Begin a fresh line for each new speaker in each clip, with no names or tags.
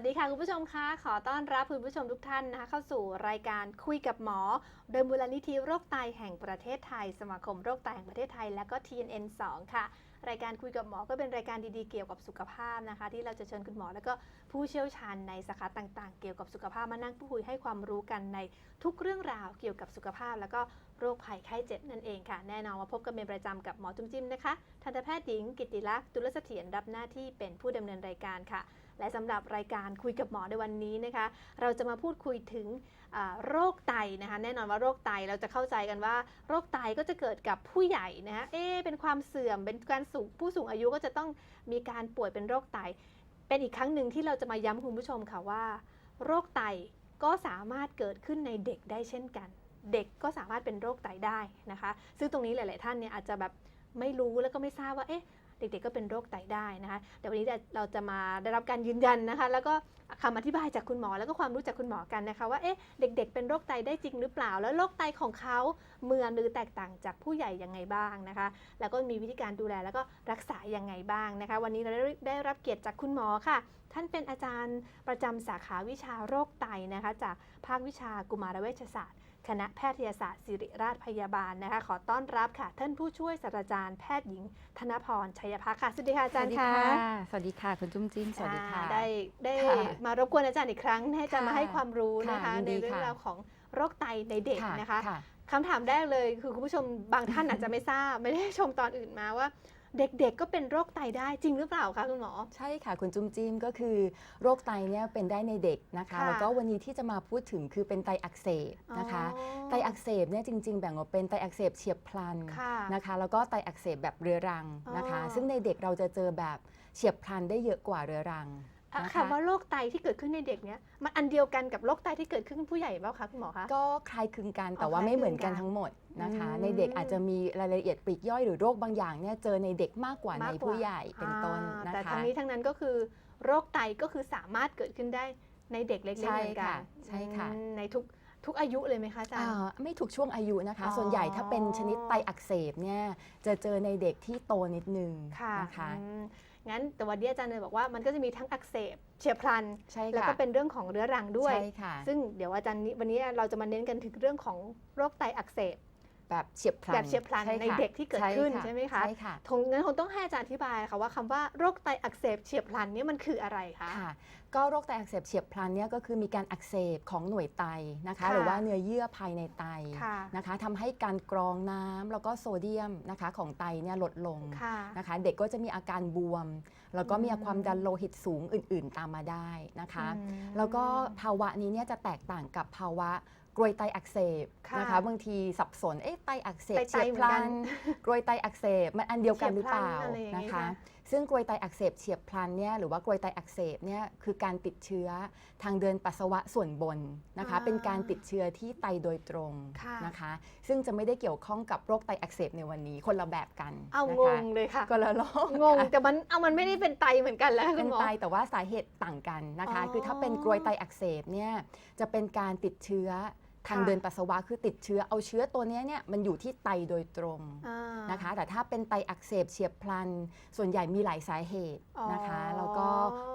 วัสดีค่ะคุณผู้ชมคะขอต้อนรับคุณผู้ชมทุกท่านนะคะเข้าสู่รายการคุยกับหมอ โดยมูลนิธิโรคไตแห่งประเทศไทย สมาคมโรคไตแห่งประเทศไทย และก็ TNN 2 ค่ะ รายการคุยกับหมอก็เป็นรายการดีๆเกี่ยวกับสุขภาพนะคะ ที่เราจะเชิญคุณหมอแล้วก็ผู้เชี่ยวชาญในสาขาต่างๆ เกี่ยวกับสุขภาพมานั่งพูดคุยให้ความรู้กันในทุกเรื่องราวเกี่ยวกับสุขภาพ แล้วก็โรคภัยไข้เจ็บนั่นเองค่ะ แน่นอนว่าพบกันเป็นประจำกับหมอจุ้มจิ้มนะคะทันตแพทย์หญิงกิตติลักษณ์ตุลเสถียรรับหน้าที่เป็นผู้ดำเนินรายการค่ะ และสำหรับรายการคุยกับหมอในวันนี้นะคะ เราจะมาพูดคุยถึงโรคไตนะคะ แน่นอนว่าโรคไตเราจะเข้าใจกันว่า โรคไตก็จะเกิดกับผู้ใหญ่นะคะเอ๊เป็นความเสื่อมเป็นการสูงผู้สูงอายุก็จะต้องมีการป่วยเป็นโรคไต เป็นอีกครั้งหนึ่งที่เราจะมาย้ำคุณผู้ชมค่ะว่า โรคไตก็สามารถเกิดขึ้นในเด็กได้เช่นกัน เด็กก็สามารถเป็นโรคไตได้นะคะ ซึ่งตรงนี้หลาย ๆ ท่านเนี่ยอาจจะแบบไม่รู้แล้วก็ไม่ทราบว่าเอ๊ะ เด็กๆก็เป็นโรคไตได้นะคะเดี๋ยววันนี้เราจะมาได้รับการยืนยันนะคะ แล้วก็คำอธิบายจากคุณหมอแล้วก็ความรู้จากคุณหมอกันนะคะ ว่าเอ๊ะเด็ก ๆ เป็นโรคไตได้จริงหรือเปล่า แล้วโรคไตของเขาเหมือนหรือแตกต่างจากผู้ใหญ่ยังไงบ้างนะคะ แล้วก็มีวิธีการดูแลแล้วก็รักษายังไงบ้างนะคะ วันนี้เราได้ได้รับเกียรติจากคุณหมอค่ะ ท่านเป็นอาจารย์ประจำสาขาวิชาโรคไตนะคะ จากภาควิชากุมารเวชศาสตร์ คณะแพทยศาสตร์ศิริราชพยาบาลนะคะ ขอต้อนรับค่ะ ท่านผู้ช่วยศาสตราจารย์แพทย์หญิง ธนพรชัยพักค่ะสวัสดีค่ะอาจารย์ค่ะ
สวัสดีค่ะคุณจุ้มจิ้มสวัสดีค่ะ
อ่าได้ได้
ค่ะ
มารบกวนอาจารย์อีกครั้งให้อาจารย์
ค่ะ
มาให้ความรู้นะคะ
ค่ะยิน
ใน
ดี
เรื่อง
ค่ะ
ราวของโรคไตในเด็กนะคะ
ค่ะ
คำถามแรกเลยคือคุณผู้ชมบางท่านอาจจะไม่ทราบไม่ได้ชมตอนอื่นมาว่า เด็กๆก็เป็นโรคไตได้จริงหรือเปล่าคะคุณหมอ
ใช่ค่ะคุณจุ้มจิ้มก็คือโรคไตเนี่ยเป็นได้ในเด็กนะคะ
ค่ะ
แล้วก็วันนี้ที่จะมาพูดถึงคือเป็นไตอักเสบนะคะ
อ๋อ
ไตอักเสบเนี่ยจริง ๆ แบ่งออกเป็นไตอักเสบเฉียบพลัน
ค่ะ
นะคะ แล้วก็ไตอักเสบแบบเรื้อรังนะคะ
อ๋อ
ซึ่งในเด็กเราจะเจอแบบเฉียบพลันได้เยอะกว่าเรื้อรัง
อะ
นะ คะ
คำว่าโรคไตที่เกิดขึ้นในเด็กเนี้ยมันอันเดียวกันกับโรคไตที่เกิดขึ้นผู้ใหญ่เปล่าคะคุณหมอคะ
ก็คล้ายคลึงกันแต่
อ๋อ
ว่า
คล้าย
ไม่เหมือนกัน
คลึงกัน
ทั้งหมดนะคะ
อืม
ในเด็กอาจจะมีรายละเอียดปลีกย่อยหรือโรคบางอย่างเนี่ยเจอในเด็กมากกว่าใน
มากกว่า
ผู้ใหญ่เป็นต้น
อ่า
นะคะ
แต่ทั้งนี้ทั้งนั้นก็คือ โรคไตก็คือสามารถเกิดขึ้นได้ในเด็กเล็กๆ
ใช่
เหมือนกั
ค่ะ
น
ใช่ค่ะ
อืมในทุกทุกอายุเลยไหมคะอาจารย์
อ่าไม่ถูกช่วงอายุนะคะ
อ๋อ
ส่วนใหญ่ถ้าเป็นชนิดไตอักเสบเนี่ยจะเจอในเด็กที่โตนิดนึง
ค่ะ
นะคะ
อืม งั้นแต่วันนี้อาจารย์เลยบอกว่ามันก็จะมีทั้งอักเสบเฉียบพลัน
ใช่
แล้ว
ค่ะ
ก็เป็นเรื่องของเรื้อรังด้วย
ใช่ค่ะ
ซึ่งเดี๋ยวอาจารย์นี้วันนี้เราจะมาเน้นกันถึงเรื่องของโรคไตอักเสบ
แบบเฉียบพลัน
แบบเฉียบพลัน
ช่
ใน
ค่ะ
เด็กที่เกิดขึ้นใช่ไหมคะ
ใช่ค่ะ
ทงงั้นคงต้องให้อาจารย์อธิบายค่ะว่าคำว่าโรคไตอักเสบเฉียบพลันเนี่ยมันคืออะไรคะ
ค่ะ ก็โรคไตอักเสบเฉียบพลันเนี่ยก็คือมีการอักเสบของหน่วยไตนะคะ
ค่ะ
หรือว่าเนื้อเยื่อภายในไต
ค่ะ
นะคะทำให้การกรองน้ำแล้วก็โซเดียมนะคะของไตเนี่ยลดลง
ค่ะ
นะคะ เด็กก็จะมีอาการบวม แล้วก็มี
อืม
ความดันโลหิตสูงอื่น ๆ ตามมาได้นะคะ
อืม
แล้วก็ภาวะนี้เนี่ยจะแตกต่างกับภาวะ กรวยไตอักเสบ
ค่ะ
นะคะบางทีสับสนเอ๊ะไตอักเสบ
ไตไต
เฉียบ
เหมื
พ
อน
ลั
กัน
นกรวยไตอักเสบมันอันเดียวกันหรือเปล่า
เฉียบพลันอะไรอย่างงี้
นะคะ
ค่ะ
ซึ่งกรวยไตอักเสบเฉียบพลันเนี่ยหรือว่ากรวยไตอักเสบเนี่ยคือการติดเชื้อทางเดินปัสสาวะส่วนบนนะคะ
อ่า
เป็นการติดเชื้อที่ไตโดยตรง
ค่ะ
นะคะ ซึ่งจะไม่ได้เกี่ยวข้องกับโรคไตอักเสบในวันนี้คนละแบบกัน
เอา
นะ
ง
คะ
งเลยค่ะ
ก็ละโรค
งงแต่มันเอามันไม่ได้เป็นไตเหมือนกันแล้ว
เป็
คุ
น
ณหมอ
ไตแต่ว่าสาเหตุต่างกันนะคะ
อ๋อ
คือถ้าเป็นกรวยไตอักเสบเนี่ยจะเป็นการติดเชื้อ ทาง
ค่ะ
เดินปัสสาวะคือติดเชื้อเอาเชื้อตัวเนี้ยเนี่ยมันอยู่ที่ไตโดยตรง
อ่า
นะคะ แต่ถ้าเป็นไตอักเสบเฉียบพลัน ส่วนใหญ่มีหลายสาเหตุนะคะ
อ๋อ
แล้วก็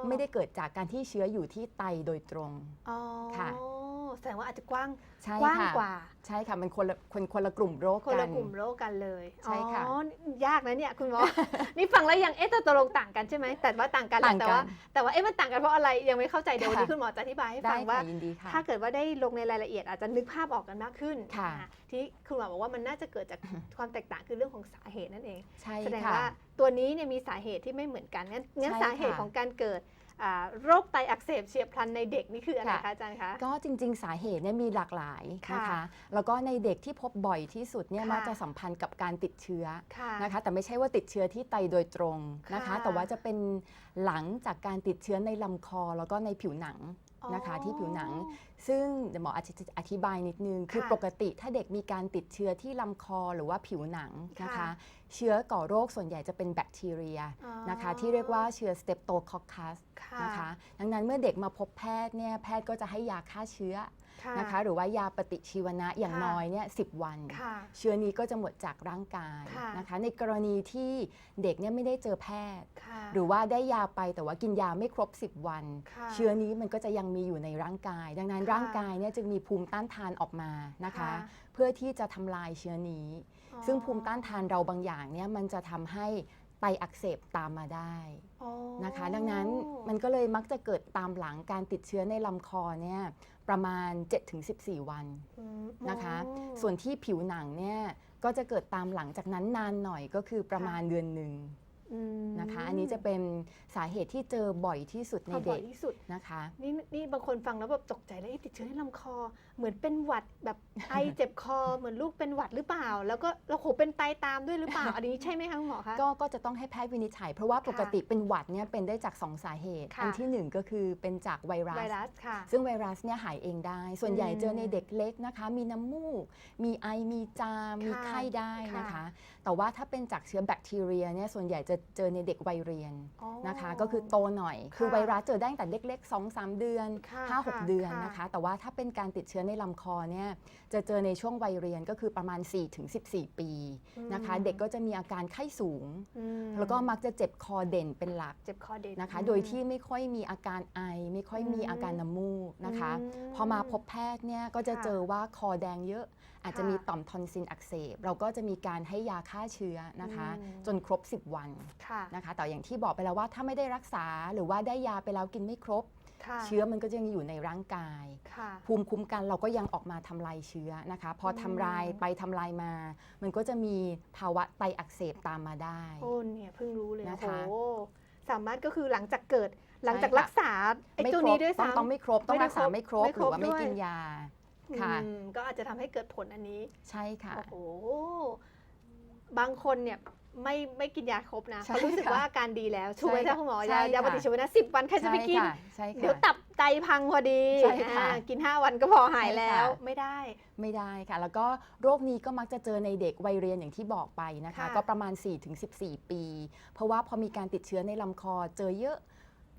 ไม่ได้เกิดจากการที่เชื้ออยู่ที่ไตโดยตรง
อ๋อ
ค่ะ
แส ดงว่าอาจจะกว้าง
ใช่
กว้าง
ค่ะ
กว่า
ใช่ค่ะมันคนละคนคนละกลุ่มโรค
คน
กั
ละ
น
กลุ่มโรคกันเลย
ใช่ค่ะ
อ๋อยากนะเนี่ยคุณหมอ นี่ฟังแล้วยังเอ๊ะแต่ตกลงต่างกันใช่ไหมแต่ว่าต่างกันแหละ
ต่าง
แต่
กั
ว่านแต่ว่าเอ๊ะมันต่างกันเพราะอะไรยังไม่เข้าใจเดี๋ยววันนี้
ค่ะ
คุณหมอจะอธิบายให้
ได้
ฟังว่า
ค่ะยินดีค่ะ
ถ้าเกิดว่าได้ลงในรายละเอียดอาจจะนึกภาพออกกันมากขึ้น
ค่ะ
อ่าที่คุณหมอบอกว่ามันน่าจะเกิดจาก ความแตกต่างคือเรื่องของสาเหตุนั่นเอง
ใช่
แสดง
ค่ะ
ว่าตัวนี้เนี่ยมีสาเหตุที่ไม่เหมือนกันงั้นงั้น
ใช่
สาเหตุ
ค่ะ
ของการเกิดอ่า โรคไตอักเสบเฉียบพลันในเด็กนี่คืออะไร
ค่ะ
คะอาจารย์คะ
ก็จริง ๆ สาเหตุเนี่ยมีหลากหลาย
ค่ะ
นะคะแล้วก็ในเด็กที่พบบ่อยที่สุดเนี่ย
ค่ะ
มักจะสัมพันธ์กับการติดเชื้อ
ค่ะ
นะคะแต่ไม่ใช่ว่าติดเชื้อที่ไตโดยตรงนะคะ
ค่ะ
แต่ว่าจะเป็นหลังจากการติดเชื้อในลำคอแล้วก็ในผิวหนัง นะคะ
อ๋อ
ที่ผิวหนัง ซึ่งเดี๋ยวหมออาจจะอธิบายนิดนึง คือ
ค่ะ
ปกติถ้าเด็กมีการติดเชื้อที่ลำคอหรือว่าผิวหนังนะคะ
ค่ะ
เชื้อก่อโรคส่วนใหญ่จะเป็นแบคทีเรีย
อ๋อ
นะคะ ที่เรียกว่าเชื้อ Streptococcus
ค่ะ
นะคะ ดังนั้นเมื่อเด็กมาพบแพทย์เนี่ยแพทย์ก็จะให้ยาฆ่าเชื้อ นะคะหรือว่ายาปฏิชีวนะอย่าง
ค่ะ
น้อยเนี่ยสิวัน
ค่ะ
เชื้อนี้ก็จะหมดจากร่างกาย
ค่ะ
นะคะในกรณีที่เด็กเนี่ยไม่ได้เจอแพทย์
ค่ะ
หรือว่าได้ยาไปแต่ว่ากินยาไม่ครบ 10 วัน
ค่ะ
เชื้อนี้มันก็จะยังมีอยู่ในร่างกาย ดังนั้น
ค่ะ
ร่างกายเนี่ยจึงมีภูมิต้านทานออกมานะคะ
ค่ะ
เพื่อที่จะทำลายเชื้อนี้
อ๋อ
ซึ่งภูมิต้านทานเราบางอย่างเนี่ยมันจะทำให้ไตอักเสบตามมาได้
อ๋อ
นะคะ ดังนั้นมันก็เลยมักจะเกิดตามหลังการติดเชื้อในลำคอเนี่ย ประมาณ 7-14 วัน
อืม
นะคะ
อ๋อ
ส่วนที่ผิวหนังเนี่ยก็จะเกิดตามหลังจากนั้นนานหน่อยก็คือประมาณเดือนหนึ่ง
อืม
นะคะ อันนี้จะเป็นสาเหตุที่เจอบ่อยที่สุดใน
พอบ่
เด็
อย
ก
ที่สุด
นะคะ
นี่นี่บางคนฟังแล้วแบบตกใจเลยเอ๊ะติดเชื้อในลำคอ เหมือนเป็นหวัดแบบไอเจ็บคอ เหมือนลูกเป็นหวัดหรือเปล่า แล้วก็เราโหเป็นไตตามด้วยหรือเปล่า อันนี้ใช่ไหมคะคุณหมอคะ
ก็ก็จะต้องให้แพทย์วินิจฉัย เพราะว่าปกติเป็นหวัดเนี่ยเป็นได้จาก 2 สาเหตุ
ค่ะ
อัที่ 1 ก็คือเป็นจากไวรั
ไว
ส
รัสค่ะ
ซึ่งไวรัสเนี่ยหายเองได้ ส่วนใหญ่
อืม
เจอในเด็กเล็กนะคะ มีน้ำมูก มีไอมีจามมี
ค่ะ
ไข้ได้นะคะ
ค่ะ
แต่ว่าถ้าเป็นจากเชื้อแบคทีเรียเนี่ยส่วนใหญ่จะเจอในเด็กวัยเรียน
อ๋อ
นะคะ ก็คือโตหน่อย คือ
ค่ะ
ไวรัสเจอได้ตั้งแต่เล็ก ๆ 2-3 เดือน
ค่ะ
5-6
ค่ะ
เดือน
ค่ะ
นะคะ แต่ว่าถ้าเป็นการติดเชื้อในลำคอเนี่ยจะเจอในช่วงวัยเรียนก็คือประมาณ 4-14 ปีนะคะ
อืม
เด็กก็จะมีอาการไข้สูง
อืม
แล้วก็มักจะเจ็บคอเด่นเป็นหลัก
เจ็บคอเด็ก
นะคะ
อืม
โดยที่ไม่ค่อยมีอาการไอ ไม่ค่อยมี
อืม
อาการน้ำมูกนะคะ
ม
พอมาพบแพทย์เนี่ยก็จะ
ค่ะ
เจอว่าคอแดงเยอะ อาจจะ
ค่ะ
มีต่อมทอนซิลอักเสบ เราก็จะมีการให้ยาฆ่าเชื้อนะคะ
อืม
จนครบ 10 วัน
ค่ะ
นะคะ แต่อย่างที่บอกไปแล้วว่าถ้าไม่ได้รักษาหรือว่าได้ยาไปแล้วกินไม่ครบ
ค่ะ
เชื้อมันก็ยังอยู่ในร่างกาย
ค่ะ
ภูมิคุ้มกันเราก็ยังออกมาทำลายเชื้อนะคะ พอทำลาย
อืม
ไปทำลายมา มันก็จะมีภาวะไตอักเสบตามมาได้
โอ้เนี่ยเพิ่งรู้เลย
นะคะ
โอ้โหสามารถก็คือหลังจากเกิดหลังจาก
ใช่ค่ะ
รักษาไอ้
ไม่
ตัว
คร
นี้
บ
ด้วย
ต้อง
ซ้ำ
ต้องไม่ครบต้อง
ไม่ได้
รักษา
ครบ
ไม่ครบ
ไม่
ห
คร
รื
บ
อว่าไม่
ด้วย
กินยา ค่ะ
อืมก็อาจจะทำให้เกิดผลอันนี้
ใช่ค่ะ
โอ้โห บางคนเนี่ยไม่ไม่กินยาครบนะ
ใช่
เขารู้สึก
ค่ะ
ว่าอาการดีแล้วถูกไหม
ใช่
ถ้า
ค่ะ
คุณหมอ
ใช่
ยายา
ค่ะ
ปฏิชีวนะสิบวันใครจะไปกิน
ใช่ค่ะใช่ค่ะ
เดี๋ยวตับไตพังพอดี
ใช่ค่ะ
อ่ากิน 5 วันก็พอหาย
ใช่ค่ะ
แล้วไม่ได้
ไม่ได้ค่ะ แล้วก็โรคนี้ก็มักจะเจอในเด็กวัยเรียนอย่างที่บอกไปนะคะ
ค่ะ
ก็ประมาณ 4-14 ปี เพราะว่าพอมีการติดเชื้อในลำคอเจอเยอะ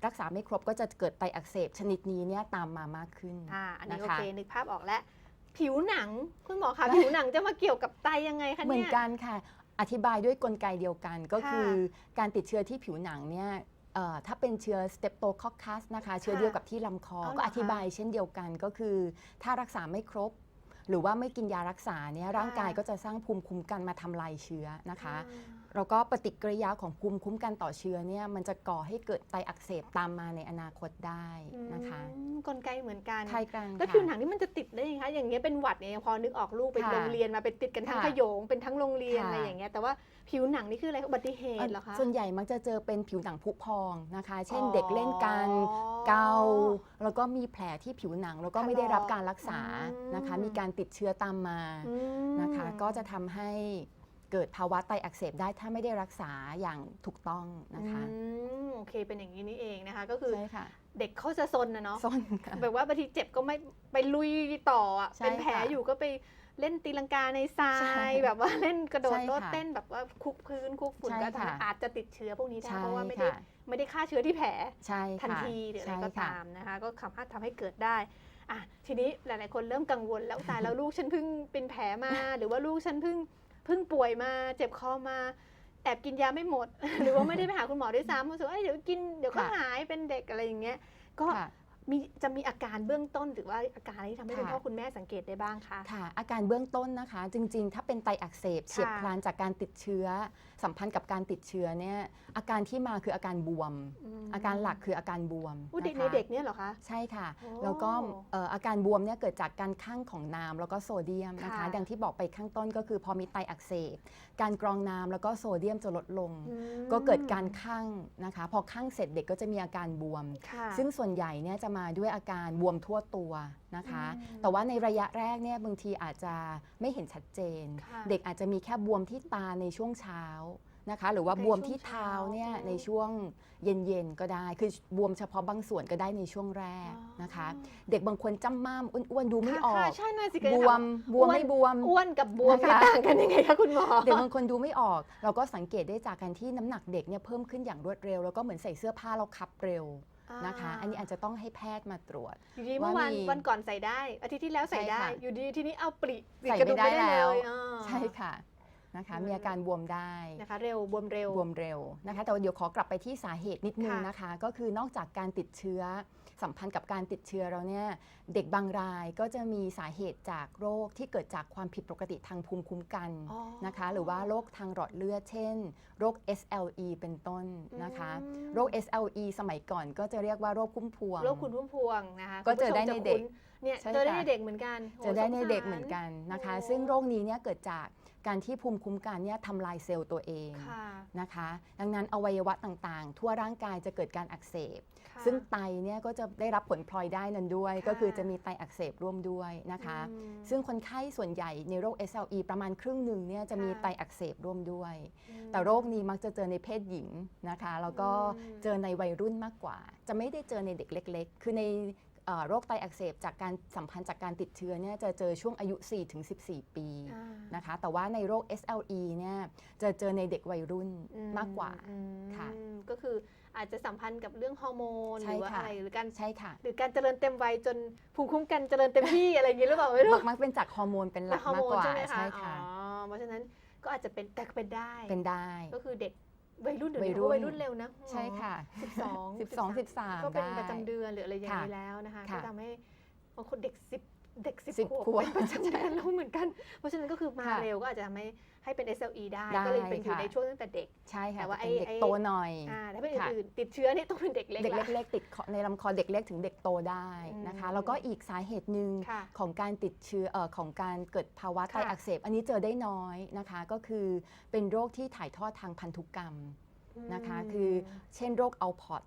รักษาไม่ครบก็จะเกิดไตอักเสบชนิดนี้เนี่ยตามมามากขึ้น
อ่าอันนี้
นะ
โอ
คะ
เคนึกภาพออกแล้ว ผิวหนังคุณหมอคะผิวหนังจะมาเกี่ยวกับไตยังไงคะ
เหมื
เนี่
อน
ย
กันค่ะ อธิบายด้วยกลไกเดียวกันก็
ค่ะ
คือการติดเชื้อที่ผิวหนังเนี่ยเอ่อถ้าเป็นเชื้อ Streptococcus นะคะ เชื้อ
ค่ะ
เดียวกับที่ลำคอ
เอาเหรอ
ก็อธิบายเช่นเดียวกันก็คือ ถ้ารักษาไม่ครบ หรือว่าไม่กินยารักษาเนี่ยร่างกายก็จะสร้างภูมิคุ้มกันมาทำลายเชื้อนะคะ
อ่า
แล้วก็ปฏิกิริยาของภูมิคุ้มกันต่อเชื้อเนี่ยมันจะก่อให้เกิดไตอักเสบตามมาในอนาคตได้นะคะ
อืมกลไกเหมือนกัน
ใช่กัน
แล้ว
ค่ะ
ผิวหนังนี่มันจะติดได้ยังไงคะอย่างเงี้ยเป็นหวัดเนี่ยพอนึกออกลูกไป
ค่ะ
โรงเรียนมาเป็นติดกันทั้ง
ค่ะ
ขโยงเป็นทั้งโรงเรียน
ค่ะ
อะไรอย่างเงี้ยแต่ว่าผิวหนังนี่คืออะไรอุบัติเหตุเหรอคะ
ส่วนใหญ่มักจะเจอเป็นผิวหนังผุพองนะคะ เช่น
อ๋อ
เด็กเล่นกันเกาแล้วก็มีแผลที่ผิวหนังแล้วก็ไม่ได้รับการรักษา
อืม
นะคะ มีการติดเชื้อตามมา
อืม
นะคะ ก็จะทำให้ เกิดภาวะไตอักเสบได้ถ้าไม่ได้รักษาอย่างถูกต้องนะคะ
อืมโอเคเป็นอย่างนี้นี่เองนะคะ ก็คือ
ใช่ค่ะ
เด็กเขาจะซนนะเนาะ
ซ่อนค่ะ
แบบว่าบางทีเจ็บก็ไม่ไปลุยต่ออะ
ใช่
เป็นแผล
ค่ะ
อยู่ก็ไปเล่นตีลังกาในทรา
ใช่
ยแบบว่าเล่นกระโดด
ใช่
โลด
ค่ะ
เต้นแบบว่าคุกพื้นคุกฝุ่น
ใช่
ก็ทำให้
ค่ะ
อาจจะติดเชื้อพวกนี้ได้
ใช่
เพราะว่าไม่ได้
ค่ะ
ไม่ได้ฆ่าเชื้อที่แผล
ใช่
ทัน
ค่ะ
ทีหรืออะไร
ใช่
ก็
ค่ะ
ตามนะคะ ก็สามารถทำให้เกิดได้อะทีนี้หลาย ๆ คนเริ่มกังวลแล้วตายแล้วลูกฉันเพิ่งเป็นแผลมาหรือว่าลูกฉันเพิ่ง เพิ่งป่วยมาเจ็บคอมาแอบกินยาไม่หมด หรือว่าไม่ได้ไปหาคุณหมอด้วยซ้ำรู้สึกว่าเอ้ยเดี๋ยวกินเดี๋ยวก็
ค่ะ
หายเป็นเด็กอะไรอย่างเงี้ยก็
ค่ะ
มีจะมีอาการเบื้องต้นหรือว่าอาการอะไรที่ทำให้คุณ
ค่ะ
พ่อคุณแม่สังเกตได้บ้างคะ
ค่ะ อาการเบื้องต้นนะคะ จริง ๆ ถ้าเป็นไตอักเสบเฉียบพลันจากการติดเชื้อสัมพันธ์กับการติดเชื้อเนี่ยอาการที่มาคืออาการบวม
ม
อาการหลักคืออาการบวม
อุ๊ยเด็ก
นะ
ใน
คะ
เด็กเนี่ยเหรอคะ
ใช่ค่ะ
โอ้
แล้วก็เอ่ออาการบวมเนี่ยเกิดจากการข้างของน้ำแล้วก็โซเดียมนะคะ
ค่ะ
ดังที่บอกไปข้างต้นก็คือพอมีไตอักเสบการกรองน้ำแล้วก็โซเดียมจะลดลง
อืม
ก็เกิดการข้างนะคะ พอข้างเสร็จเด็กก็จะมีอาการบวม
ค่ะ
ซึ่งส่วนใหญ่เนี่ยจะมาด้วยอาการบวมทั่วตัวนะคะ
อืม
แต่ว่าในระยะแรกเนี่ยบางทีอาจจะไม่เห็นชัดเจน
ค่ะ
เด็กอาจจะมีแค่บวมที่ตาในช่วงเช้านะคะ หรือว่า
ใน
บวมที่
ช่วงเช้า
เท้าเนี่ย
อืม
ในช่วงเย็นๆก็ได้ คือบวมเฉพาะบางส่วนก็ได้ในช่วงแรกนะคะ เด็กบางคนจ้ำม่ามอ้วนๆดูไม่ออ
ค่ะ
ก
ใช่น่าสิ
บวมบวมไม่บวม
อ้วนกับบวม
นะคะ
นี่ต่างกันยังไงคะคุณหมอ
เด็กบางคนดูไม่ออก เราก็สังเกตได้จากการที่น้ำหนักเด็กเนี่ยเพิ่มขึ้นอย่างรวดเร็ว แล้วก็เหมือนใส่เสื้อผ้าเราคับเร็ว นะคะ อันนี้อาจจะต้องให้แพทย์มาตรวจ
อยู่ดีเมื่อวาน
ว่ามี
วันก่อนใส่ได้ อาทิตย์ที่แล้วใส่ได้
ใช่ค่ะ
อยู่ดีทีนี้เอาปริปริ
ใส่
กระ
ไม่
ดุม
ได้
ไม่ได้
แล้ว
เลยอ่า
ใช่ค่ะ นะคะ
อืม
มีอาการบวมได้
นะคะเร็วบวมเร็ว
บวมเร็วนะคะ แต่ว่าเดี๋ยวขอกลับไปที่สาเหตุนิดนึง
ค่ะ
นะคะ ก็คือนอกจากการติดเชื้อสัมพันธ์กับการติดเชื้อเราเนี่ยเด็กบางรายก็จะมีสาเหตุจากโรคที่เกิดจากความผิดปกติทางภูมิคุ้มกัน
อ๋อ
นะคะ หรือว่าโรคทางหลอดเลือดเช่น โรค SLE เป็นต้นนะคะ
อืม
โรค SLE สมัยก่อนก็จะเรียกว่าโรคพุ่มพวง
โรคคุณพุ่มพวงนะคะ
ก็เจอได้
คุณ
ใน
ผู้ชมจะ
เด็ก
คุ้นเนี่ย
ใช่
เจอได้
ค่ะ
ในเด็กเหมือนกันโเจ
อได้ในเด็ก
สงสาร
เหมือนกันนะคะ
โอ้
ซึ่งโรคนี้เนี่ยเกิดจาก การที่ภูมิคุ้มกันเนี่ยทำลายเซลล์ตัวเอง
ค่ะ
นะคะ ดังนั้นอวัยวะต่างๆ ทั่วร่างกายจะเกิดการอักเสบ
ค่ะ
ซึ่งไตเนี่ยก็จะได้รับผลพลอยได้นั้นด้วย
ค่ะ
ก็คือจะมีไตอักเสบร่วมด้วยนะคะ
อืม
ซึ่งคนไข้ส่วนใหญ่ในโรค SLE ประมาณครึ่งหนึ่งเนี่ยจะมี
ค่ะ
ไตอักเสบร่วมด้วย
อืม
แต่โรคนี้มักจะเจอในเพศหญิงนะคะ แล้วก็
อืม
เจอในวัยรุ่นมากกว่า จะไม่ได้เจอในเด็กเล็ก ๆ คือในเอ่อ โรคไตอักเสบจากการสัมพันธ์จากการติดเชื้อเนี่ยจะเจอช่วงอายุ 4-14 ปี
อ่า
นะคะ แต่ว่าในโรค SLE เนี่ยจะเจอในเด็กวัยรุ่น
อื
มากกว่า
อืม
ค่ะ
ก็คืออาจจะสัมพันธ์กับเรื่องฮอร์โมนห
ใช่
รือว่า
ค่ะ
อะไรหรือการ
ใช่ค่ะ
หรือการเจริญเต็มวัยจนภูมิคุ้มกันเจริญเต็มที่อะไรอย่างนี้หรือเปล่าไม่รู้
มักมักเป็นจากฮอร์โมนเป็นหลัก
ฮอร์
มาก
โมน
กว่า
ใช่ไหมคะ
ใช่ค่ะ
อ๋อเพราะฉะนั้นก็อาจจะเป็นแต่ก็เป็นได้
เป็นได้
ก็คือเด็ก วัยรุ่นเดี๋ยว
วั
นี้
ยรุ่น
เขาวัยรุ่นเร็วนะ
ใช่ค่ะ
สิบสอง
12 13
ก็เป็น
ได้
ประจำเดือนหรืออะไรอย่าง
ค่ะ
นี้แล้วนะคะก็
ค่ะ
ทำให้บางคนเด็กสิบ เด็กสิบ
สิบ
ขวบ
ขวบ
เป็นประจำเดือนแล้วเหมือนกัน เพราะฉะนั้นก็คือมา
ค่ะ
เร็วก็อาจจะทำให้ให้เป็น SLE ได้
ได้
ก็เลยเป็นอยู่
ค่ะ
ในช่วงตั้งแต่เด็ก
ใช่ค่ะ
แต่ว่า
จะเป็นเด็ก
ไอ้
โตหน่อย
อ่าถ้าเป็น
ค่ะ
อื่นๆติดเชื้อเนี่ยต้องเป็นเด็กเล็ก
เด็ก
ละ
เล็กๆติดคอในลำคอเด็กเล็กถึงเด็กโตได้นะคะ
อืม
แล้วก็อีกสาเหตุหนึ่ง
ค่ะ
ของการติดเชื้อเอ่อของการเกิดภาวะไต
ค่ะ
อักเสบ อันนี้เจอได้น้อยนะคะ ก็คือเป็นโรคที่ถ่ายทอดทางพันธุกรรมนะคะ
ม
คือเช่นโรคอัลพอต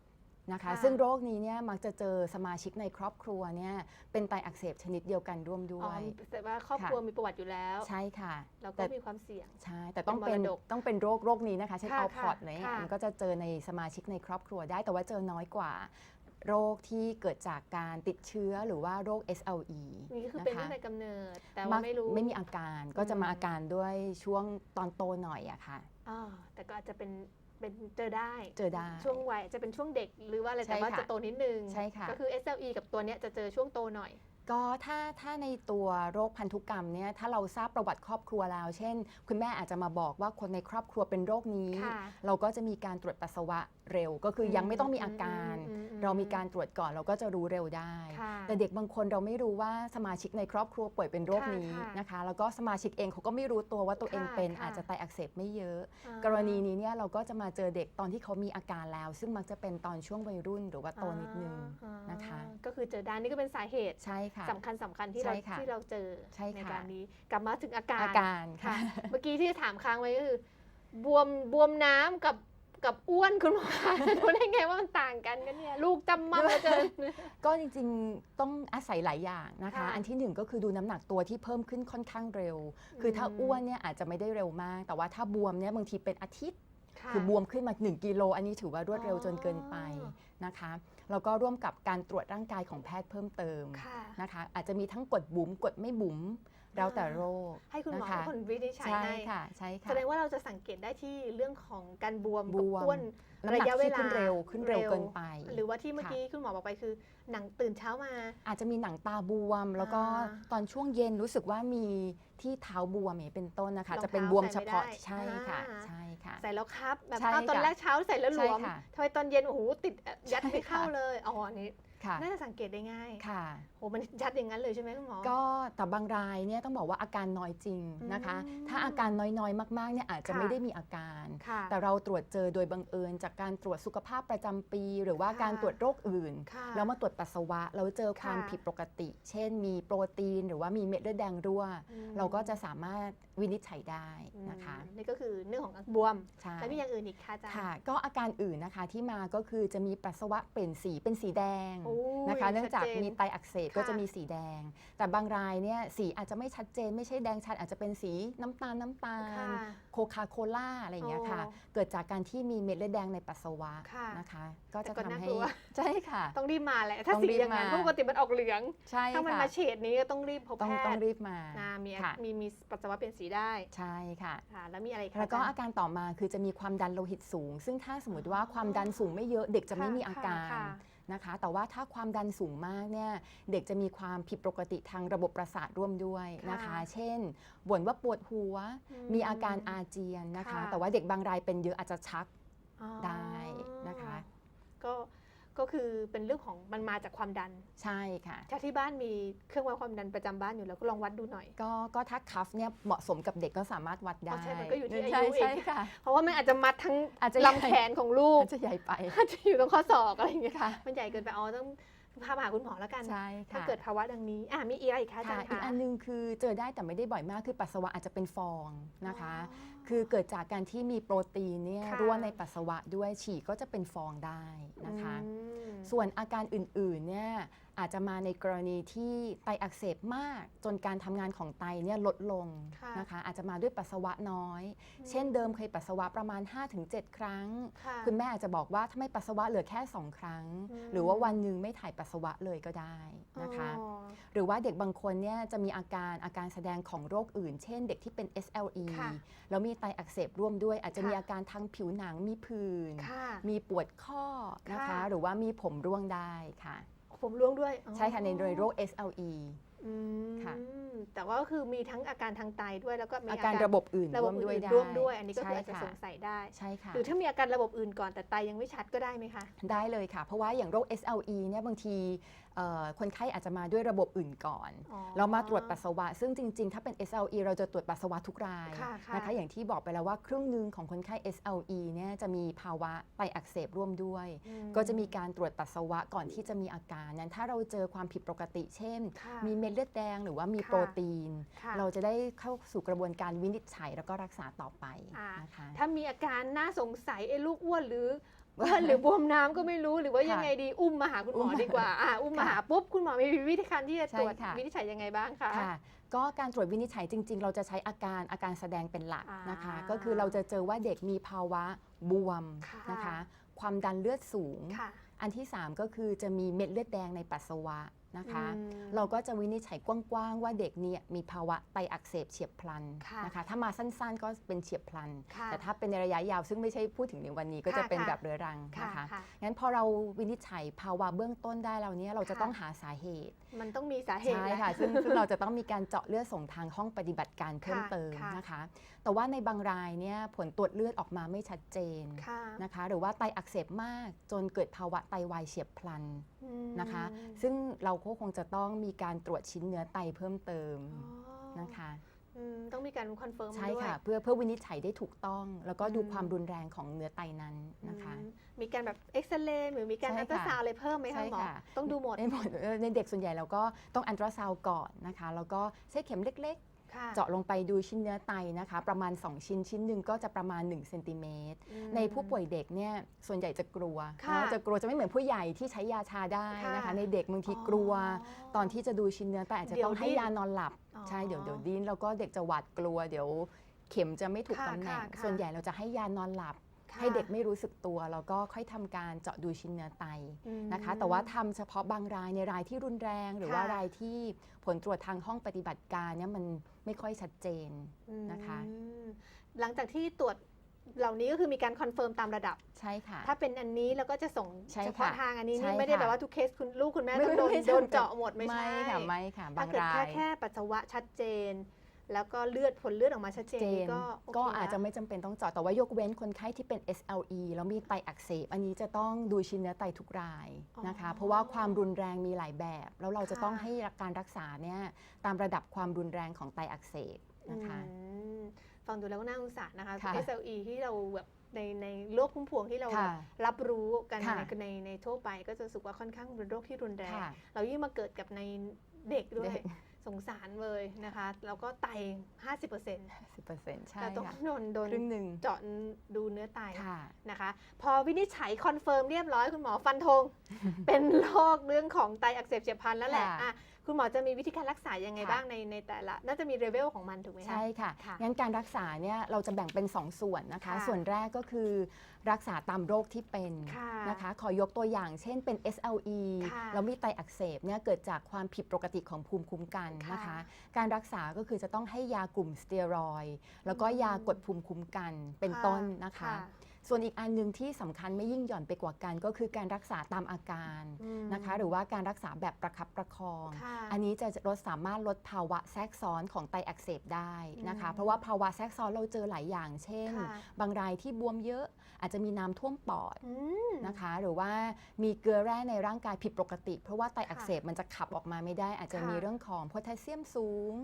นะคะ
ค่ะ
ซึ่งโรคนี้เนี่ยมักจะเจอสมาชิกในครอบครัวเนี่ยเป็นไตอักเสบชนิดเดียวกันร่วมด้
อ๋
ว
อย แต่ว่าครอบครัวมีประวัติอยู่แล้ว
ใช่ค่ะ
แล้วก็
แต่
มีความเสี่ยง
ใช่ แต่ต้อง
เป็
เป็นน
มรดก
ต้องเป็นโรคโรคนี้นะคะ เช่น
ค่ะ
อัลพอต
ค่ะ
เนี่ย
ค่ะ
มันก็จะเจอในสมาชิกในครอบครัวได้ แต่ว่าเจอน้อยกว่า โรคที่เกิดจากการติดเชื้อหรือว่าโรค SLE
นี่ก็คือเป็น
นะ
ตั้
คะ
งแต่กำเนิด แต่ว่าไม่รู้
ไม่มีอาการก็จะมา
อืม
อาการด้วยช่วงตอนโตหน่อยอะค่ะ
อ่าแต่ก็อาจจะเป็น เป็นเจอได้
เจอได้
ช่วงวัยจะเป็นช่วงเด็กหรือว่าอะไร
ใช่
แต่ว่า
ค่ะ
จะโตนิดนึง
ใช่ค่ะ
ก็คือ SLE กับตัวเนี้ยจะเจอช่วงโตหน่อย
ก็ถ้าถ้าในตัวโรคพันธุกรรมเนี่ยถ้าเราทราบประวัติครอบครัวแล้ว เช่น คุณแม่อาจจะมาบอกว่าคนในครอบครัวเป็นโรคนี้
ค่ะ
เราก็จะมีการตรวจปัสสาวะเร็ว ก็คือยังไม่ต้องมีอาการ
อืมอืม
เรามีการตรวจก่อนเราก็จะรู้เร็วได้
ค่ะ
แต่เด็กบางคนเราไม่รู้ว่าสมาชิกในครอบครัวป่วยเป็นโรคนี้
ค่ะค่ะ
นะคะ แล้วก็สมาชิกเองเขาก็ไม่รู้ตัวว่าตัวเอง
ค่ะ
เป็น
ค่ะ
อาจจะไตอักเสบไม่เยอะ
อ่าก
รณีนี้เนี่ยเราก็จะมาเจอเด็กตอนที่เขามีอาการแล้ว ซึ่งมักจะเป็นตอนช่วงวัยรุ่นหรือว่าโตนิดนึง
อ่า
นะคะ
ก็คือเจอได้นี่ก็เป็นสาเหตุ
ใช่ค่ะ
สำคัญสำคัญที่เรา
ใช่ค่ะ
ที่เราเจอ
ใช่ค่ะ
การนี้ กลับมาถึงอาการ
อาการค่ะ
ค่ะ เมื่อกี้ที่ถามค้างไว้ก็คือบวมบวมน้ำกับกับอ้วนคุณหมอคะจะรู้ได้ไงว่ามันต่างกันกันเนี่ยลูกจำมั่มเหลือเกิน
ก็จริงๆต้องอาศัยหลายอย่างนะคะ
ค่ะ
อันที่หนึ่งก็คือดูน้ำหนักตัวที่เพิ่มขึ้นค่อนข้างเร็ว คือถ้า
อืม
อ้วนเนี่ยอาจจะไม่ได้เร็วมาก แต่ว่าถ้าบวมเนี่ยบางทีเป็นอาทิตย์ะคือบวมขึ้นมา 1 กิโล อันนี้ถือว่ารวดเร็วจนเกินไป
อ๋อ
นะคะ แล้วก็ร่วมกับการตรวจร่างกายของแพทย์เพิ่มเติม
ค่ะ
นะคะ อาจจะมีทั้งกดบุ๋มกดไม่บุ๋มแล้วแต่โรค
ให้คุณหมอ
นะคะ
เป็นคนวินิจฉัย
ใช่
ให้
ค่ะใช่ค่ะ
แสดงว่าเราจะสังเกตได้ที่เรื่องของการบวม
บ
กับ
วม
อ้วน
น้ำหนัก
ระยะเว
ที่
ลา
ขึ้นเร็วขึ้นเร็ว
เร็ว
เกินไป
หรือว่าที่เมื่อ
ค่ะ
กี้คุณหมอบอกไปคือ หนังตื่นเช้ามา
อาจจะมีหนังตาบวม แล้วก็
อ่า
ตอนช่วงเย็นรู้สึกว่ามีที่เท้าบวมอย่างนี้เป็นต้นนะคะ
รอง
จะเป็น
เท้า
บวม
ใส่
เฉ
ไม่
พาะ
ได้
ใช่ค่ะ
อ่า
ใช่ค่ะ
ใส่แล้วครับแบบ
ใช่
อ้าวตอน
ค่ะ
แรกเช้าใส่แล้วหลวม
ใช่ค่ะ
ทำไมตอนเย็นโอ้โหติดยัด
ใช่
ไม่เข้า
ค่ะ
เลยอ๋ออันนี้
ค่ะ
น่าจะสังเกตได้ง่าย
ค่ะ
โหมันยัดอย่างนั้นเลยใช่ไหมคุณหมอ
ก็แต่บางรายเนี่ยต้องบอกว่าอาการน้อยจริงนะคะ
อืม
ถ้าอาการน้อยๆ มากๆเนี่ยอาจจะ
ค่ะ
ไม่ได้มีอาการ
ค่ะ
แต่เราตรวจเจอโดยบังเอิญจากการตรวจสุขภาพประจำปี หรือว่า
ค่ะ
การตรวจโรคอื่น
ค่ะ
แล้วมาตรวจปัสสาวะแล้วเจอความ
ค่ะ
ผิดปกติ เช่น มีโปรตีนหรือว่ามีเม็ดเลือดแดงรั่ว
อืม
เราก็จะสามารถวินิจฉัยได้นะคะ
อืมนี่ก็คือเรื่องของบวม
ใช่
แล้วมีอย่างอื่นอีกค่ะอาจารย์
ค่ะก็อาการอื่นนะคะที่มาก็คือจะมีปัสสาวะเปลี่ยนสีเป็นสีแดง
โอ้ย
นะคะ เนื่องจาก
ชัดเจน
มีไตอักเสบก็
ค่ะ
จะมีสีแดง แต่บางรายเนี่ยสีอาจจะไม่ชัดเจน ไม่ใช่แดงชัดอาจจะเป็นสีน้ำตาลน้ำตาล
ค่ะ
โคคาโคล่าอะไรอย่างเงี้ยค่ะ
โอ้
เกิดจากการที่มีเม็ดเลือดแดงในปัสสาวะ
ค่ะ
นะคะ ก็จะ
แต่ก็
ทำ
น่า
ให้
กลัว
ใช่ค่ะ
ต้องรีบมาแหละ ถ้า
ต้อง
สี
รีบ
อย่างนั้น
มา
เพราะปกติมันออกเหลือง
ใช่
ถ้ามัน
ค่ะ
มาเฉดนี้ก็ต้องรีบพบ
ต้อง
แพ
ต้อง
ทย์
รีบมา
นะมี
ค่ะ
มีมีปัสสาวะเป็นสีได้
ใช่ค่ะ
ค่ะ แล้วมีอะไรคะ
แล้วก็
อา
อา
จารย์
การต่อมาคือจะมีความดันโลหิตสูง ซึ่งถ้าสมมติว่าความดันสูงไม่เยอะเด็กจะไม่
ค่ะ
มีอาการ
ค่ะ
นะคะ แต่ว่าถ้าความดันสูงมากเนี่ยเด็กจะมีความผิดปกติทางระบบประสาทร่วมด้วยนะคะ
ค่ะ
เช่นบ่นว่าปวดหัว มีอาการอาเจียนนะคะ
ค่ะ
แต่ว่าเด็กบางรายเป็นเยอะอาจจะชัก
อ๋อ
ได้นะคะ
ก็ ก็คือเป็นเรื่องของมันมาจากความดัน
ใช่ค่ะ
ถ้าที่บ้านมีเครื่องวัดความดันประจำบ้านอยู่แล้วก็ลองวัดดูหน่อย
ก็ก็ถ้าคัฟเนี่ยเหมาะสมกับเด็กก็สามารถวัดได้
อ๋อใช่มันก็อยู่ที่อายุ
ใช่
เอง
ใช่ค่ะ
เพราะว่ามันอาจจะมัดทั้ง
อาจจะ
ลำแขนของลูก
อาจจะใหญ่ไป
อาจจะอยู่ตรงข้อศอกอะไรอย่างเงี้ย
ค่ะ
มันใหญ่เกินไปอ๋อต้อง พามาหาคุณหมอแล้วกัน
ใช่
ถ้า
ค่ะ
เกิดภาวะดังนี้อะมีอีกอะไรอีกคะอาจา
ค่ะ
รย์
อีก
คะ
อันหนึงคือเจอได้แต่ไม่ได้บ่อยมากคือปัสสาวะอาจจะเป็นฟองนะคะ
อ๋อ
คือเกิดจากการที่มีโปรตีนเนี่ย
ค่ะ
รั่วในปัสสาวะด้วยฉี่ก็จะเป็นฟองได้นะคะ
อืม
ส่วนอาการอื่นๆเนี่ยอาจจะมาในกรณีที่ไตอักเสบมาก จนการทำงานของไตเนี่ยลดลง
ค่ะ
นะคะ อาจจะมาด้วยปัสสาวะน้อย เช่นเดิมเคยปัสสาวะประมาณ 5-7 ครั้ง
ค่ะ
คุณแม่อาจจะบอกว่าถ้าไม่ปัสสาวะเหลือแค่ 2 ครั้ง
อืม
หรือว่าวันหนึ่งไม่ถ่ายปัสสาวะเลยก็ได้นะคะ
อ๋อ
หรือว่าเด็กบางคนเนี่ยจะมีอาการอาการแสดงของโรคอื่น เช่นเด็กที่เป็น SLE
ค่ะ
แล้วมีไตอักเสบร่วมด้วย อาจจะ
ค่ะ
มีอาการทางผิวหนังมีผื่น
ค่ะ
มีปวดข้อนะคะ
ค่ะ
หรือว่ามีผมร่วงได้ค่ะ
ผมร่วงด้วยอ๋อ
ใช่ค่ะในโดยโรค SLE
อืม
ค่ะ
แต่ว่าก็คือมีทั้งอาการทางไตด้วยแล้วก็มี
อาการระบบอื่น
ระบ
ร่
บ
วมด้วย
อื่น
ได้
ๆร่วมด้วย อันนี้ก็คือ
ใช่
อาจจะ
ค่ะ
สงสัยได้
ใช่ค่ะ
หรือถ้ามีอาการระบบอื่นก่อนแต่ไตยังไม่ชัดก็ได้ไหมคะ
ได้เลยค่ะ เพราะว่าอย่างโรค SLE เนี่ยบางทีเอ่อคนไข้อาจจะมาด้วยระบบอื่นก่อน
อ๋อ
เรามาตรวจปัสสาวะ ซึ่งจริง ๆ ถ้าเป็น SLE เราจะตรวจปัสสาวะทุกราย
ค่ะค่ะ
นะคะอย่างที่บอกไปแล้วว่าครึ่งหนึ่งของคนไข้ SLE เนี่ยจะมีภาวะไตอักเสบร่วมด้วย
อื
ก็จะมีการตรวจปัสสาวะก่อนที่จะมีอาการนั้น ถ้าเราเจอความผิดปกติ เช่น
ค่ะ
มีเม็ดเลือดแดงหรือว่ามี
ค่ะ
โปรตีน
ค่ะ
เราจะได้เข้าสู่กระบวนการวินิจฉัยแล้วก็รักษาต่อไป
อ่า
นะคะ
ถ้ามีอาการน่าสงสัยไอ้ลูกอ้วนหรืออ้ วนหรือบวมน้ำก็ไม่รู้หรือว่า
ค่ะ
ยังไงดีอุ้มมาหาคุณหมอ
อุ้มมา
ดีกว่าอะอุ้มมา
ค่ะ
หาปุ๊บคุณหมอมีวิธีการที่จะ
ใช่
ตรวจ
ค่ะ
วินิจฉัยยังไงบ้างคะ
ค่ะก็การตรวจวินิจฉัยจริง ๆ เราจะใช้อาการอาการแสดงเป็นหลักนะคะ
อ่า
ก็คือเราจะเจอว่าเด็กมีภาวะบวม
ค่ะ
นะคะ ความดันเลือดสูง
ค่ะ
อันที่ 3 ก็คือจะมีเม็ดเลือดแดงในปัสสาวะ นะคะ
อืม
เราก็จะวินิจฉัยกว้างๆว่าเด็กเนี่ยมีภาวะไตอักเสบเฉียบพลัน
ค่ะ
นะคะ ถ้ามาสั้นๆก็เป็นเฉียบพลัน
ค่ะ
แต่ถ้าเป็นในระยะยาวซึ่งไม่ใช่พูดถึงในวันนี้ก็จะ
ค่ะ
เป็น
ค่ะ
แบบเรื้อรัง
ค่ะ
นะคะ
ค่ะ
งั้นพอเราวินิจฉัยภาวะเบื้องต้นได้แล้วเนี่ยเราจะ
ค่ะ
ต้องหาสาเหตุ
มันต้องมีสาเหตุ
ใช่
แล้ว
ค่ะซึ่งซึ่งเราจะต้องมีการเจาะเลือดส่งทางห้องปฏิบัติการเพิ่ม
ค่ะ
เติม
ค่ะ
นะคะ แต่ว่าในบางรายเนี่ยผลตรวจเลือดออกมาไม่ชัดเจน
ค่ะ
นะคะ หรือว่าไตอักเสบมากจนเกิดภาวะไตวายเฉียบพลัน
อืม
นะคะ ซึ่งเราก็คงจะต้องมีการตรวจชิ้นเนื้อไตเพิ่มเติม
อ๋อ
นะคะ
อืมต้องมีการคอนเฟิร์ม
ใช่
ด้วย
ค่ะ เพื่อเพื่อวินิจฉัยได้ถูกต้อง แล้วก็ดู
อืม
ความรุนแรงของเนื้อไตนั้นนะคะ
อืมมีการแบบเอ็กซเรย์หรือมีการ
ใช่
อัลตรา
ค่ะ
ซาวด์อะไรเพิ่มไหม
ใช่
คะหมอ
ค่ะ
ต้องดูหมด
ในหมดเอ่อในเด็กส่วนใหญ่เราก็ต้องอันตราซาวด์ก่อนนะคะ แล้วก็ใช้เข็มเล็กๆ
ค่ะ
เจาะลงไปดูชิ้นเนื้อไตนะคะ ประมาณ 2 ชิ้นชิ้นหนึ่งก็จะประมาณ1เซนติเมตร
อืม
ในผู้ป่วยเด็กเนี่ยส่วนใหญ่จะกลัว
ค่ะ
เนอะจะกลัวจะไม่เหมือนผู้ใหญ่ที่ใช้ยาชาได้นะคะ
ค่ะ
ในเด็กบางทีกลัว ตอนที่จะดูชิ้นเนื้อไตอาจจะ
เดี๋ยว
ต้องให้
ดิ้น
ยานอนหลับ
อ๋อ
ใช่เดี๋ยวเดี๋ยวดิ้นแล้วก็เด็กจะหวาดกลัวเดี๋ยวเข็มจะไม่ถูก
ค่ะ
ตำแหน่ง
ค่ะค่ะ
ส่วนใหญ่เราจะให้ยานอนหลับ
ค่ะ
ให้เด็กไม่รู้สึกตัว แล้วก็ค่อยทำการเจาะดูชิ้นเนื้อไต
อืม
นะคะ แต่ว่าทำเฉพาะบางรายในรายที่รุนแรงหรือว่า
ค่ะ
รายที่ผลตรวจทางห้องปฏิบัติการเนี่ยมันไม่ค่อยชัดเจนนะคะ
อืมหลังจากที่ตรวจเหล่านี้ก็คือมีการคอนเฟิร์มตามระดับ
ใช่ค่ะ
ถ้าเป็นอันนี้แล้วก็จะส่ง
ใช่
เฉ
ค่ะ
พาะทางอันนี้
ใช่
นี่ไม่ได้
ค่ะ
แบบว่าทุกเคสคุณลูกคุณแม่
ไม่
ต้องโดน
ไม่ใช่
โดนเจาะหมดไม่ใช่
ค่ะไม่ค่ะ
ถ้า
บาง
เกิด
รา
แค่
ย
แค่ปัสสาวะชัดเจน แล้วก็เลือดผลเลือดออกมาชัดเจน
เจ
นี่
น
ก็โเค
ก็อาจจะ
แล้ว
ไม่จำเป็นต้องเจาะแต่ว่ายกเว้นคนไข้ที่เป็น SLE แล้วมีไตอักเสบ อันนี้จะต้องดูชิ้นเนื้อไตทุกรายนะคะ
อ๋อ
เพราะว่าความรุนแรงมีหลายแบบ แล้วเราจะ
ค่ะ
ต้องให้การรักษาเนี่ยตามระดับความรุนแรงของไตอักเสบนะคะ
อืมฟังดูแล้วก็น่าสงสารนะคะ
ค่ะ
SLE ที่เราแบบในในโรคพุ่มพวงที่เรา
ค่ะ
รับรู้กัน
ค่ะ
ในในในทั่วไป ก็จะรู้สึกว่าค่อนข้างเป็นโรคที่รุนแรง
ค่ะ
เรายิ่งมาเกิดกับในเด็กด้วย
เด็ก
สงสารเลยนะคะแล้วก็ไต 50%เ10%
ใช่
ราต้อง
ค่ะ
โดนโดน
ครึ่งหนึ่ง
เจาะดูเนื้อไต
ค่ะ
นะคะ พอวินิจฉัยคอนเฟิร์มเรียบร้อยคุณหมอฟันธง เป็นโรคเรื่องของไตอักเสบเฉียบพลันแล้วแหละ
ค่ะ
อะ คุณหมอจะมีวิธีการรักษายังไง
ค่ะ
บ้างในในแต่ละ น่าจะมีเลเวลของมันถูกไหมคะ
ใช่ค่ะ
ค่ะ
งั้นการรักษาเนี่ยเราจะแบ่งเป็น 2 ส่วนนะคะ
ค่ะ
ส่วนแรกก็คือรักษาตามโรคที่เป็น
ค่ะ
นะคะ ขอยกตัวอย่างเช่นเป็น SLE
ค่ะ
แล้วมีไตอักเสบเนี่ยเกิดจากความผิดปกติของภูมิคุ้มกันนะคะ
ค่ะ
การรักษาก็คือจะต้องให้ยากลุ่มสเตียรอยด์แล้วก็
อืม
ยากดภูมิคุ้มกันเป็นต้นนะคะ
ค่ะ
ส่วนอีกอันหนึ่งที่สำคัญไม่ยิ่งหย่อนไปกว่ากัน ก็คือการรักษาตามอาการ
อืม
นะคะ หรือว่าการรักษาแบบประคับประคอง
ค่ะ
อันนี้จะลดสามารถลดภาวะแทรกซ้อนของไตอักเสบได้นะคะ
อืม
เพราะว่าภาวะแทรกซ้อนเราเจอหลายอย่าง เช่น
ค่ะ
บางรายที่บวมเยอะอาจจะมีน้ำท่วมปอด
อืม
นะคะ หรือว่ามีเกลือแร่ในร่างกายผิดปกติ เพราะว่าไต
ค่ะ
อักเสบมันจะขับออกมาไม่ได้ อาจจะ
ค่ะ
มีเรื่องของโพแทสเซียมสูง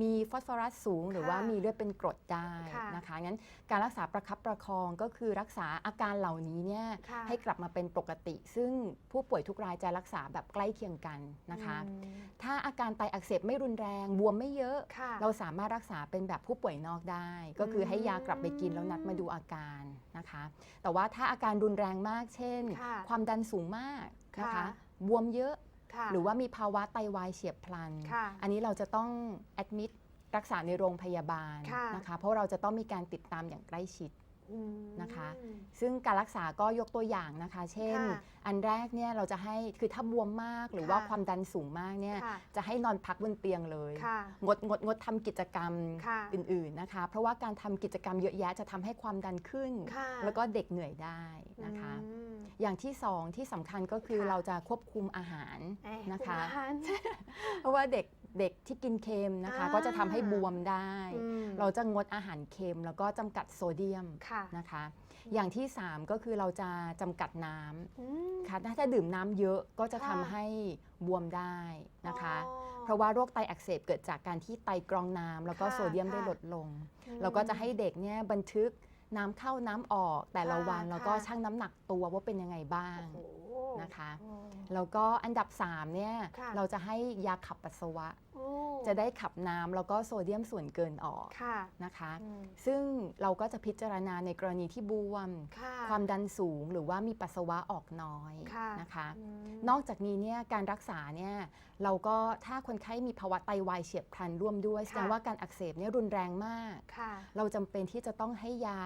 มีฟอสฟอรัสสูง หรือ
ค่ะ
ว่ามีเลือดเป็นกรดได้
ค่ะ
นะคะงั้นการรักษาประคับประคองก็คือรักษาอาการเหล่านี้เนี่ย
ค่ะ
ให้กลับมาเป็นปกติ ซึ่งผู้ป่วยทุกรายจะรักษาแบบใกล้เคียงกันนะคะ
อืม
ถ้าอาการไตอักเสบไม่รุนแรงบวมไม่เยอะ
ค่ะ
เราสามารถรักษาเป็นแบบผู้ป่วยนอกได้ ก็คือให้ยากลับไปกินแล้วนัดมาดูอาการนะคะ แต่ว่าถ้าอาการรุนแรงมาก เช่น
ค่ะ
ความดันสูงมากนะคะ
ค่ะ
บวมเยอะ
ค่ะ
หรือว่ามีภาวะไตวายเฉียบพลัน
ค่ะ
อันนี้เราจะต้องแอดมิดรักษาในโรงพยาบาล
ค่ะ
นะคะ เพราะเราจะต้องมีการติดตามอย่างใกล้ชิด
อืม
นะคะ ซึ่งการรักษาก็ยกตัวอย่างนะคะ เช่น
ค่ะ
อันแรกเนี่ยเราจะให้คือถ้าบวมมากหรือว่า
ค่ะ
ความดันสูงมากเนี่ย
ค่ะ
จะให้นอนพักบนเตียงเลย
ค่ะ
งดงดงดทำกิจกรรม
ค่ะ
อื่นๆนะคะ เพราะว่าการทำกิจกรรมเยอะแยะจะทำให้ความดันขึ้น
ค่ะ
แล้วก็เด็กเหนื่อยได้นะคะ
อืม
อย่างที่สองที่สำคัญก็คือ
ค่ะ
เราจะควบคุมอาหาร
เอ๊ะ
นะคะ
ณอาหาร
เพราะว่าเด็กเด็กที่กินเค็มนะคะ
อ่า
ก็จะทำให้บวมได้
อืม
เราจะงดอาหารเค็มแล้วก็จำกัดโซเดียม
ค่ะ
นะคะ อย่างที่ 3 ก็คือเราจะจำกัดน้ำ
อืม
ค่ะถ้าถ้าดื่มน้ำเยอะก็จะ
ค่ะ
ทำให้บวมได้นะคะ
อ๋อ
เพราะว่าโรคไตอักเสบเกิดจากการที่ไตกรองน้ำแล้วก็
ค่ะ
โซเดียมได้
ค่ะ
ลดลง
อืม
เราก็จะให้เด็กเนี่ยบันทึกน้ำเข้าน้ำออกแต่ละ
ค่ะ
วันแล้วก็
ค่ะ
ชั่งน้ำหนักตัวว่าเป็นยังไงบ้าง
โอ้โห
นะคะ
โอ้
แล้วก็อันดับ3เนี่ย
ค่ะ
เราจะให้ยาขับปัสสาวะ
โอ้
จะได้ขับน้ำแล้วก็โซเดียมส่วนเกินออก
ค่ะ
นะคะ
อืม
ซึ่งเราก็จะพิจารณาในกรณีที่บวม
ค่ะ
ความดันสูงหรือว่ามีปัสสาวะออกน้อย
ค่ะ
นะคะ
อืม
นอกจากนี้เนี่ยการรักษาเนี่ยเราก็ถ้าคนไข้มีภาวะไตวายเฉียบพลันร่วมด้วยแสดงว่าการอักเสบเนี่ยรุนแรงมาก
ค่ะ
เราจำเป็นที่จะต้องให้ยา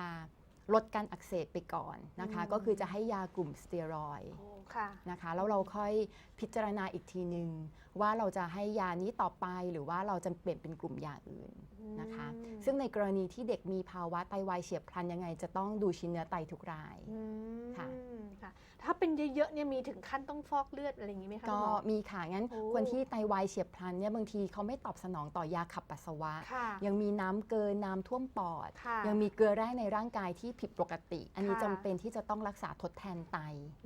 ลดการอักเสบไปก่อนนะคะ
อืม
ก็คือจะให้ยากลุ่มสเตียรอยด์
โอ้ค่ะ
นะคะแล้วเราค่อยพิจารณาอีกทีหนึ่งว่าเราจะให้ยานี้ต่อไปหรือว่าเราจะเปลี่ยนเป็นกลุ่มยาอื่นนะคะ
อืม
ซึ่งในกรณีที่เด็กมีภาวะไตวายเฉียบพลันยังไง จะต้องดูชิ้นเนื้อไตทุกราย
อืม
ค่ะ
ค่ะ ถ้าเป็นเยอะๆเนี่ยมีถึงขั้นต้องฟอกเลือดอะไรอย่างนี้ไหมคะ
ก็
คุณหมอ
มีค่ะ งั้น
โอ้
คนที่ไตวายเฉียบพลันเนี่ยบางทีเขาไม่ตอบสนองต่อยาขับปัสสาวะ
ค่ะ
ยังมีน้ำเกินน้ำท่วมปอด
ค่ะ
ยังมีเกลือแร่ในร่างกายที่ผิดปกติ อันนี้
ค่ะ
จำเป็นที่จะต้องรักษาทดแทนไต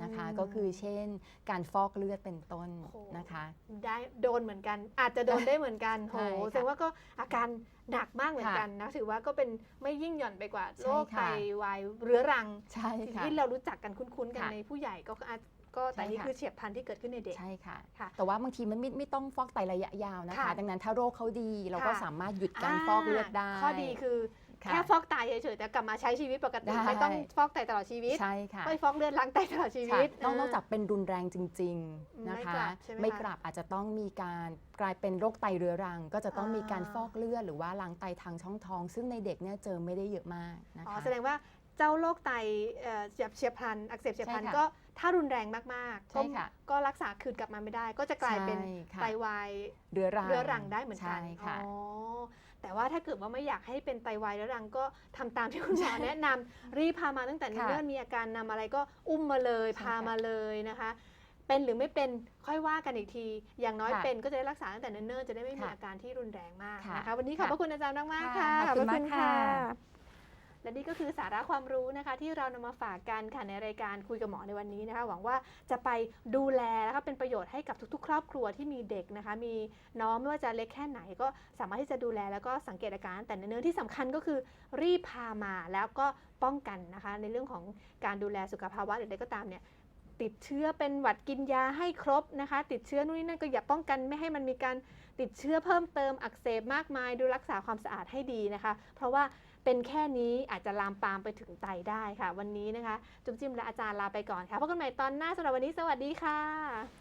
นะคะ
อืม
ก็คือเช่น การฟอกเลือดเป็นต้น
โอ้โห
นะคะ
ได้โดนเหมือนกัน อาจจะโดนได้เหมือนกันโห
ใช่ค่ะ
แสดงว่าก็อาการ หนักมากเหมือนกันนะถือว่าก็เป็นไม่ยิ่งหย่อนไปกว่า
ใช่
โรค
ค่ะ
ไตวายเรื้อรัง
ใช่
สิ่ง
ค่ะ
ที่เรารู้จักกันคุ้นๆกัน
ค่ะ
ในผู้ใหญ่ก็อาจก็แต่
ใช่
นี่
ค่ะ
คือเฉียบพลันที่เกิดขึ้นในเด็ก
ใช่ค่ะ
ค่ะ
แต่ว่าบางทีมันไม่ไม่ต้องฟอกไตระยะยาวนะคะ
ค่ะ
ดังนั้นถ้าโรคเขาดีเราก็
ค่ะ
สามารถหยุดการฟอกเลือดได้
ข้อดีคือ
ค่ะ
แค่ฟอกไตเฉยๆแต่กลับมาใช้ชีวิตปกติ
ได้
ไม่ต้องฟอกไตตลอดชีวิต
ใช่ค่ะ
ไม่ฟอกเลือดล้างไตตลอดชี
ค่ะ
วิต
นอกนอก
เจา
กเป็นรุนแรงจริง ๆนะ
ไม่
คะ
กลับใช่ไหมคะ
ไม่กลับอาจจะต้องมีการกลายเป็นโรคไตเรื้อรัง ก็จะต้องมีการ
อ่า
ฟอกเลือดหรือว่าล้างไตทางช่องท้อง ซึ่งในเด็กเนี่ยเจอไม่ได้เยอะมากนะ
อ๋อ
คะ
แสดงว่าเจ้าโรคไตเอ่อเฉียบเฉียบพลันอักเสบเฉียบพลัน
ใช่ค่ะ
ก็ถ้ารุนแรงมากๆ
ใช่
ก็
ค่ะ
ก็รักษาคืนกลับมาไม่ได้ ก็จะกลายเป็น
ใช่ค่ะ
ไตวาย
เรื้อรัง
เรื้อรังได้เหมือนกัน
ใช่ค่ะ
อ๋อ แต่ว่าถ้าเกิดว่าไม่อยากให้เป็นไตวายเรื้อรังก็ทำตามที่คุณหมอแนะนำรีบพามาตั้งแต่
ค่ะ
เนิ่นๆมีอาการนำอะไรก็อุ้มมาเลย
ใช่
พา
ค่ะ
มาเลยนะคะ เป็นหรือไม่เป็นค่อยว่ากันอีกที อย่างน้อย
ค่ะ
เป็นก็จะได้รักษาตั้งแต่เนิ่นๆจะได้ไม่มี
ค่ะ
อาการที่รุนแรงมาก
ค่ะ
นะคะวันนี้ขอบพ
ค่ะ
ระคุณอาจารย์มากๆ
ค่ะ
ค่ะ
ขอบคุณ
พร
มากค่ะ
และนี่ก็คือสาระความรู้นะคะ ที่เรานำมาฝากกันค่ะในรายการคุยกับหมอในวันนี้นะคะ หวังว่าจะไปดูแลนะคะเป็นประโยชน์ให้กับทุก ๆ ครอบครัวที่มีเด็กนะคะ มีน้องไม่ว่าจะเล็กแค่ไหน ก็สามารถที่จะดูแลแล้วก็สังเกตอาการ แต่ในเนื้อที่สำคัญก็คือรีบพามาแล้วก็ป้องกันนะคะ ในเรื่องของการดูแลสุขภาวะหรือใดก็ตามเนี่ยติดเชื้อเป็นหวัดกินยาให้ครบนะคะ ติดเชื้อนู่นนี่นั่นก็อย่าป้องกันไม่ให้มันมีการติดเชื้อเพิ่มเติมอักเสบมากมาย ดูรักษาความสะอาดให้ดีนะคะ เพราะว่า เป็นแค่นี้อาจจะลามปามไปถึงไตได้ค่ะ วันนี้นะคะ จุ๊บจิ้มและอาจารย์ลาไปก่อนค่ะพบกันใหม่ตอนหน้าสำหรับวันนี้สวัสดีค่ะ